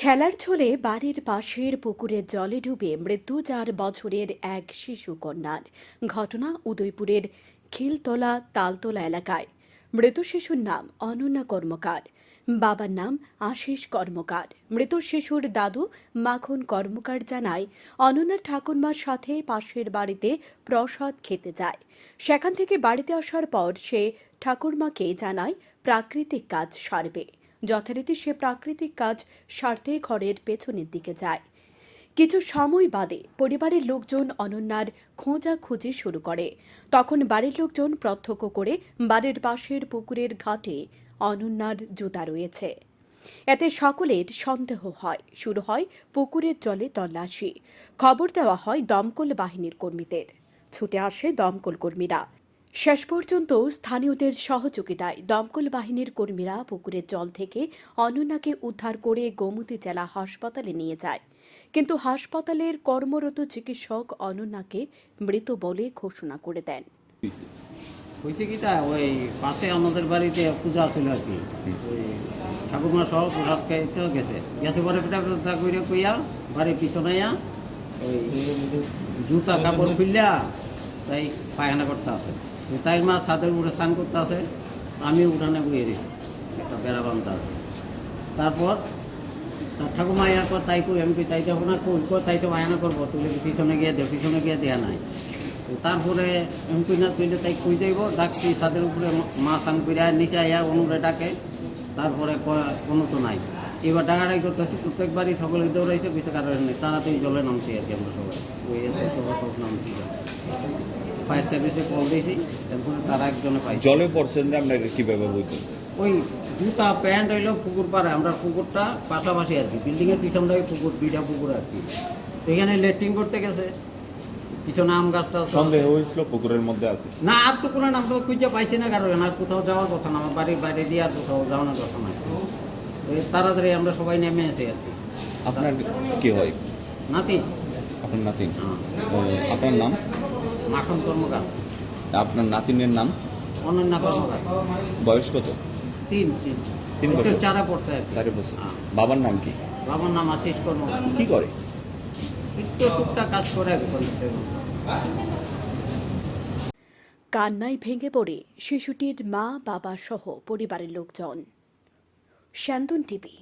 খেলার ছলে বাড়ির পাশের পুকুরের জলে ডুবে মৃত্যু চার বছরের এক শিশু কন্যার। ঘটনা উদয়পুরের খিলতলা তালতলা এলাকায়। মৃত শিশুর নাম অনন্যা কর্মকার। বাবার নাম আশিস কর্মকার। মৃত শিশুর দাদু মাখন কর্মকার জানায়, অনন্যা ঠাকুরমার সাথে পাশের বাড়িতে প্রসাদ খেতে যায়। সেখান থেকে বাড়িতে আসার পর সে ঠাকুরমাকে জানায়, প্রাকৃতিক কাজ সারবে। যথারীতি সে প্রাকৃতিক কাজ স্বার্থে ঘরের পেছনের দিকে যায়। কিছু সময় বাদে পরিবারের লোকজন অনন্যার খোঁজাখুঁজি শুরু করে। তখন বাড়ির লোকজন প্রত্যক্ষ করে বাড়ির পাশের পুকুরের ঘাটে অনন্যার জুতা রয়েছে। এতে সকলের সন্দেহ হয়। শুরু হয় পুকুরের জলে তল্লাশি। খবর দেওয়া হয় দমকল বাহিনীর কর্মীদের। ছুটে আসে দমকল কর্মীরা। শেষ পর্যন্ত স্থানীয়দের সহযোগিতায় দমকল বাহিনীর কর্মীরা পুকুরের জল থেকে অনন্যাকে উদ্ধার করে গোমতী জেলা হাসপাতালে নিয়ে যায়। কিন্তু হাসপাতালের কর্মরত চিকিৎসক অনন্যাকে মৃত বলে ঘোষণা করে দেন। হয়েছে কি তা? ওই পাশে আমাদের বাড়িতে পূজা ছিল আর কি। ঠাকুরমা সহ প্রসাদ খাইতে গেছে। গেছে পরে পিঠা কইয়া বাড়ির জুতা কাপড় খুললা তাই পায়খানা করতে আছে তাই মা ছাদের উপরে স্নান করতে আছে আমি উঠানে বইয়ে দিছি একটা বেড়া বান্ধা আছে। তারপর তার ঠাকুমা ইয়া কর তাই কই, আমি কই, তাই দেখো না, কই কই, তাই তো বায়না করব, তুই পিছনে গিয়ে দে, পিছনে গিয়ে দেয়া নাই। তারপরে আমি কই, না তুইলে তাই কই যাইব, ডাকছি ছাদের উপরে মা সান করে নিচে আইয়া অনুরে ডাকে, তারপরে কোনো তো নাই। এবার ডাকাডাকি করতেছি প্রত্যেকবারই সকলে দৌড়াইছে কিছু কারণ নেই। তাড়াতাড়ি জলে নামছি আর কি আমরা সবাই। ওই সবাই সব নামছি। ফায়ার সার্ভিসে কল দিয়েছি তারপরে তারা একজনে পাইছে। জলে পড়ছেন যে আপনাকে কীভাবে বুঝলেন? ওই জুতা প্যান্ট হইল পুকুর পাড়ে আমরা পুকুরটা পাশাপাশি আর কি। বিল্ডিং এর পিছনটা পুকুর দুইটা পুকুর আর কি। তো এখানে লেট্রিন করতে গেছে। পিছনে আম গাছটা সন্দেহ হয়েছিল পুকুরের মধ্যে আছে। না আর তো কোনো নাম তো খুঁজে পাইছি না কারণ আর কোথাও যাওয়ার কথা না আমার বাড়ির বাইরে দিয়ে আর কোথাও যাওয়ানোর কথা না তাড়াতাড়ি আমরা সবাই নেমে এসে আর কি। আপনার কি হয়? নাতি আপনার নাতিন? হ্যাঁ, আপনার নাম? মাখন কর্মকার। আপনার নাতিনের নাম? অনন্যা কর্মকার। বয়স কত? তিন তিন। তিন বছর? চারা পড়ছে। চারি বছর হ্যাঁ। বাবার নাম কি? বাবার নাম আশিস কর্মকার। কি করে? একটু টুকটাক কাজ করে কান্নায় ভেঙে পড়ে শিশুটির মা বাবা সহ পরিবারের লোকজন। शांतन टीवी